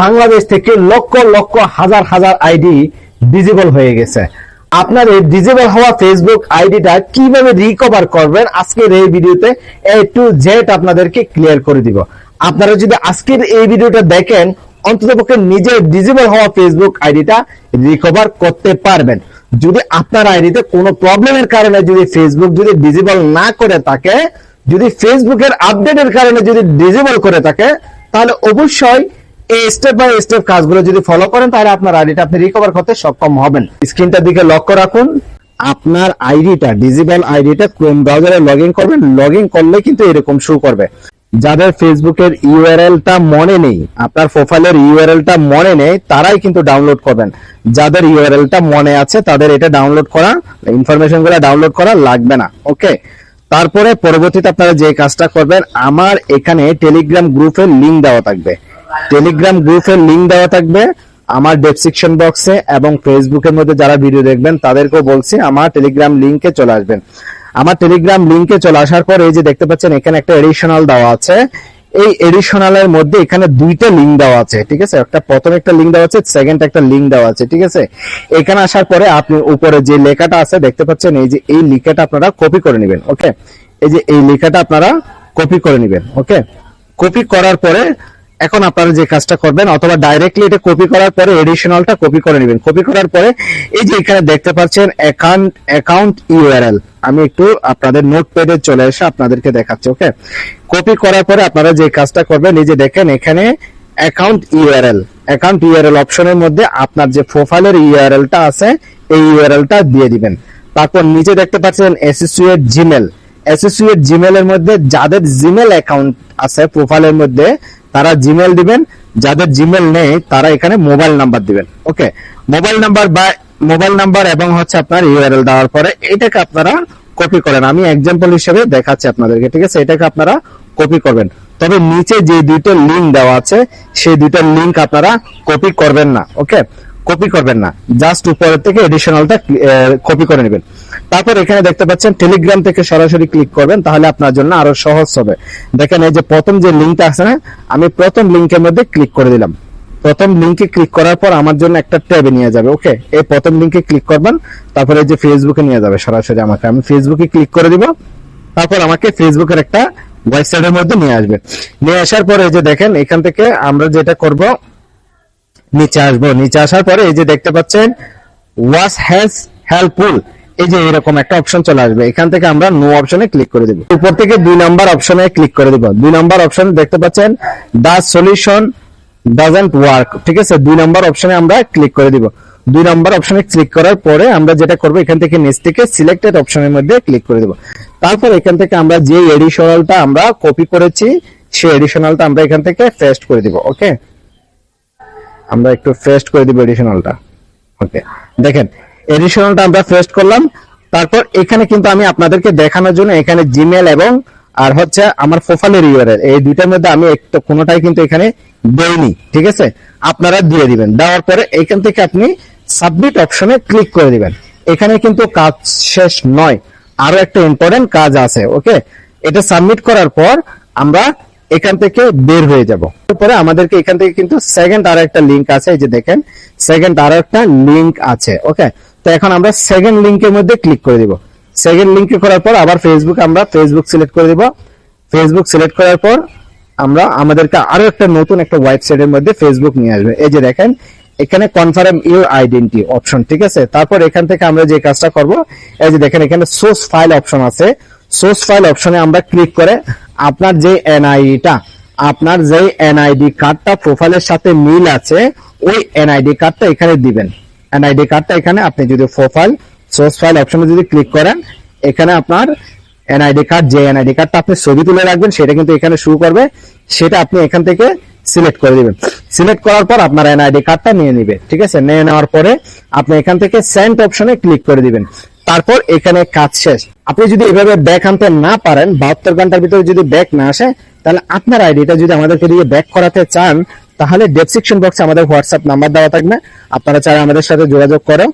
বাংলাদেশ থেকে লক্ষ লক্ষ হাজার হাজার আইডি ডিজেবল হয়ে গেছে। আপনার এই ডিজেবল হওয়া ফেসবুক আইডিটা কীভাবে রিকভার করবেন? আজকের এই ভিডিওতে এ টু জেড আপনাদেরকে ক্লিয়ার করে দিব। আপনারা যদি আজকের এই ভিডিওটা দেখেন, অন্ততপক্ষে নিজের ডিজেবল হওয়া ফেসবুক আইডিটা রিকভার করতে পারবেন। যদি আপনার আইডিতে কোনো প্রবলেমের কারণে যদি ফেসবুক যদি ডিজেবল না করে থাকে, যদি ফেসবুকের আপডেটের কারণে যদি ডিজেবল করে থাকে, তাহলে অবশ্যই এই স্টেপ বাই স্টেপ কাজগুলো যদি ফলো করেন, তাহলে আপনার আইডিটা আপনি রিকভার করতে সক্ষম হবেন। স্ক্রিনটার দিকে লক্ষ্য রাখুন। আপনার আইডিটা ডিজিটাল আইডিটা ক্রোম ব্রাউজারে লগ ইন করবেন। লগ ইন করলে কিন্তু এরকম শো করবে। যাদের ফেসবুকের ইউআরএলটা মনে নেই, আপনার প্রোফাইলের ইউআরএলটা মনে নেই, তারাই কিন্তু ডাউনলোড করবেন। যাদের ইউআরএলটা মনে আছে, তাদের এটা ডাউনলোড করা ইনফরমেশনগুলো ডাউনলোড করা লাগবে না। ওকে তারপরে পরবর্তীতে আপনারা যে কাজটা করবেন, আমার এখানে টেলিগ্রাম গ্রুপের লিংক দেওয়া থাকবে। টেলিগ্রাম গ্রুপের লিংক দেওয়া থাকবে আমার ডেসক্রিপশন বক্সে এবং ফেসবুকের মধ্যে যারা ভিডিও দেখবেন, তাদেরকেও বলছি আমার টেলিগ্রাম লিংকে চলে আসবেন। আমার টেলিগ্রাম লিংকে চলে আসার পর এই যে দেখতে পাচ্ছেন, এখানে একটা এডিশনাল দেওয়া আছে। এই এডিশনালের মধ্যে এখানে দুইটা লিংক দেওয়া আছে, ঠিক আছে? একটা প্রথম একটা লিংক দেওয়া আছে সেকেন্ড একটা লিংক দেওয়া আছে, ঠিক আছে? এখানে আসার পরে আপনি উপরে যে লেখাটা আছে, দেখতে পাচ্ছেন, এই যে এই লেখাটা আপনারা কপি করে নেবেন ওকে এই যে এই লেখাটা আপনারা কপি করে নেবেন ওকে কপি করার পরে এখন আপনারা যে কাজটা করবেন, অথবা ডাইরেক্টলি এটা কপি করার পরে এডিশনালটা কপি করে নেবেন। কপি করার পরে এই যে এখানে দেখতে পাচ্ছেন অ্যাকাউন্ট অ্যাকাউন্ট ইউআরএল আমি একটু আপনাদের নোট প্যাডে চলে এসে আপনাদেরকে দেখাচ্ছি ওকে কপি করার পরে আপনারা যে কাজটা করবেন, এই যে দেখেন এখানে অ্যাকাউন্ট ইউআরএল অ্যাকাউন্ট ইউআরএল অপশনের মধ্যে আপনার যে প্রোফাইলের ইউআরএলটা আছে, এই ইউআরএলটা দিয়ে দিবেন। তারপর নিচে দেখতে পাচ্ছেন অ্যাসোসিয়েট জিমেল অ্যাসোসিয়েট জিমেল এর মধ্যে যাদের জিমেল অ্যাকাউন্ট আছে প্রোফাইলের মধ্যে তারা জিমেল দিবেন, যাদের জিমেল নেই, তারা এখানে মোবাইল নাম্বার দিবেন ওকে মোবাইল নাম্বার বা মোবাইল নাম্বার এবং হচ্ছে আপনার ইউআরএল দেওয়ার পরে এটাকে আপনারা কপি করেন। আমি এক্সাম্পল হিসেবে দেখাচ্ছি আপনাদেরকে, ঠিক আছে? এটাকে আপনারা কপি করবেন। তবে নিচে যে দুইটা লিংক দেওয়া আছে, সেই দুইটা লিংক আপনারা কপি করবেন না ওকে কপি করবেন না। জাস্ট উপরের থেকে এডিশনালটা কপি করে নেবেন। তারপর এখানে দেখতে পাচ্ছেন টেলিগ্রাম থেকে সরাসরি ক্লিক করবেন, তাহলে আপনার জন্য আরও সহজ হবে। দেখেন এই যে প্রথম যে লিঙ্কটা আছে না, আমি প্রথম লিঙ্কের মধ্যে ক্লিক করে দিলাম। প্রথম লিঙ্কে ক্লিক করার পর আমার জন্য একটা ট্যাবে নিয়ে যাবে ওকে এই প্রথম লিঙ্কে ক্লিক করবেন, তারপরে এই যে ফেসবুকে নিয়ে যাবে সরাসরি আমাকে। আমি ফেসবুকে ক্লিক করে দিব, তারপর আমাকে ফেসবুকের একটা ওয়েবসাইটের মধ্যে নিয়ে আসবে। নিয়ে আসার পরে এই যে দেখেন, এখান থেকে আমরা যেটা করব নিচে আসব। নিচে আসার পরে এই যে দেখতে পাচ্ছেন ওয়াস হ্যাজ হেল্পফুল এই যে এরকম একটা অপশন চলে আসবে। এখান থেকে আমরা নো অপশনে ক্লিক করে দিব। উপর থেকে দুই নাম্বার অপশনে ক্লিক করে দিব। দুই নাম্বার অপশন দেখতে পাচ্ছেন দা সলিউশন ডাজন্ট ওয়ার্ক ঠিক আছে? দুই নাম্বার অপশনে আমরা ক্লিক করে দিব। দুই নাম্বার অপশনে ক্লিক করার পরে আমরা যেটা করব, এখান থেকে নিচ থেকে সিলেক্টেড অপশনের মধ্যে ক্লিক করে দিব। তারপর এখান থেকে আমরা যে এডিশনালটা আমরা কপি করেছি, সেই এডিশনালটা আমরা এখান থেকে পেস্ট করে দিব। ওকে আমরা একটু ফেস্ট করে দিব এডিশনালটা ওকে দেখেন এডিশনালটা আমরা ফেস্ট করলাম। তারপর এখানে কিন্তু আমি আপনাদেরকে দেখানোর জন্য এখানে জিমেল এবং, আর হচ্ছে আমার প্রোফাইলের ইউআরএল এই দুইটার মধ্যে আমি একটু কোনোটাই কিন্তু এখানে দেইনি, ঠিক আছে? আপনারা দিয়ে দিবেন। দেওয়ার পরে এখান থেকে আপনি সাবমিট অপশনে ক্লিক করে দিবেন। এখানে কিন্তু কাজ শেষ নয়। আরও একটা ইম্পর্টেন্ট কাজ আছে ওকে এটা সাবমিট করার পর আমরা এখান থেকে বের হয়ে যাব। তারপরে আমাদেরকে এখান থেকে কিন্তু সেকেন্ড আর একটা লিংক আছে, এই যে দেখেন সেকেন্ড আর একটা লিংক আছে ওকে তো এখন আমরা সেকেন্ড লিংকের মধ্যে ক্লিক করে দিব। সেকেন্ড লিংকে করার পর আবার ফেসবুক আমরা ফেসবুক সিলেক্ট করে দিব। ফেসবুক সিলেক্ট করার পর আমরা আমাদেরকে আরও একটা নতুন একটা ওয়েবসাইটের মধ্যে ফেসবুক নিয়ে আসবে। এই যে দেখেন, এখানে কনফার্ম ইউর আইডেন্টি অপশন ঠিক আছে? তারপর এখান থেকে আমরা যে কাজটা করব, এই যে দেখেন, এখানে সোর্স ফাইল অপশন আছে। সোর্স ফাইল অপশনে আমরা ক্লিক করে আপনার যে এনআইডিটা আপনার যে এনআইডি কার্ডটা প্রোফাইলের সাথে মিল আছে, ওই এনআইডি কার্ডটা এখানে দিবেন। এনআইডি কার্ডটা এখানে আপনি যদি প্রোফাইল সোর্স ফাইল অপশনে যদি ক্লিক করেন, এখানে আপনার এনআইডি কার্ড যে এনআইডি কার্ডটা আপনি ছবি তুলে রাখবেন, সেটা কিন্তু এখানে শুরু করবে, সেটা আপনি এখান থেকে সিলেক্ট করে দিবেন। সিলেক্ট করার পর আপনার এনআইডি কার্ডটা নিয়ে নিবে, ঠিক আছে? নিয়ে নেওয়ার পরে আপনি এখান থেকে সেন্ট অপশনে ক্লিক করে দিবেন। তারপর এখানে কাজ শেষ। আপনি যদি এভাবে ব্যাক আনতে না পারেন, বাহাত্তর ঘণ্টার ভিতরে যদি ব্যাক না আসে, তাহলে আপনার আইডিটা যদি আমাদেরকে দিয়ে ব্যাক করাতে চান, তাহলে ডেসক্রিপশন বক্সে আমাদের হোয়াটসঅ্যাপ নাম্বার দেওয়া থাকবে। আপনারা চাই আমাদের সাথে যোগাযোগ করে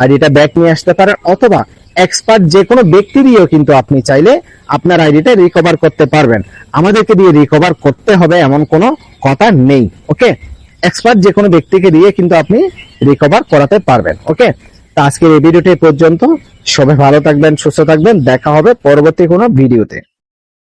আইডিটা ব্যাক নিয়ে আসতে পারেন, অথবা এক্সপার্ট যে কোনো ব্যক্তি দিয়েও কিন্তু আপনি চাইলে আপনার আইডিটা রিকভার করতে পারবেন। আমাদেরকে দিয়ে রিকভার করতে হবে এমন কোনো কথা নেই ওকে এক্সপার্ট যে কোনো ব্যক্তিকে দিয়ে কিন্তু আপনি রিকভার করাতে পারবেন ওকে আজকের এই ভিডিওটি পর্যন্ত। সবাই ভালো থাকবেন সুস্থ থাকবেন। দেখা হবে পরবর্তী কোনো ভিডিওতে।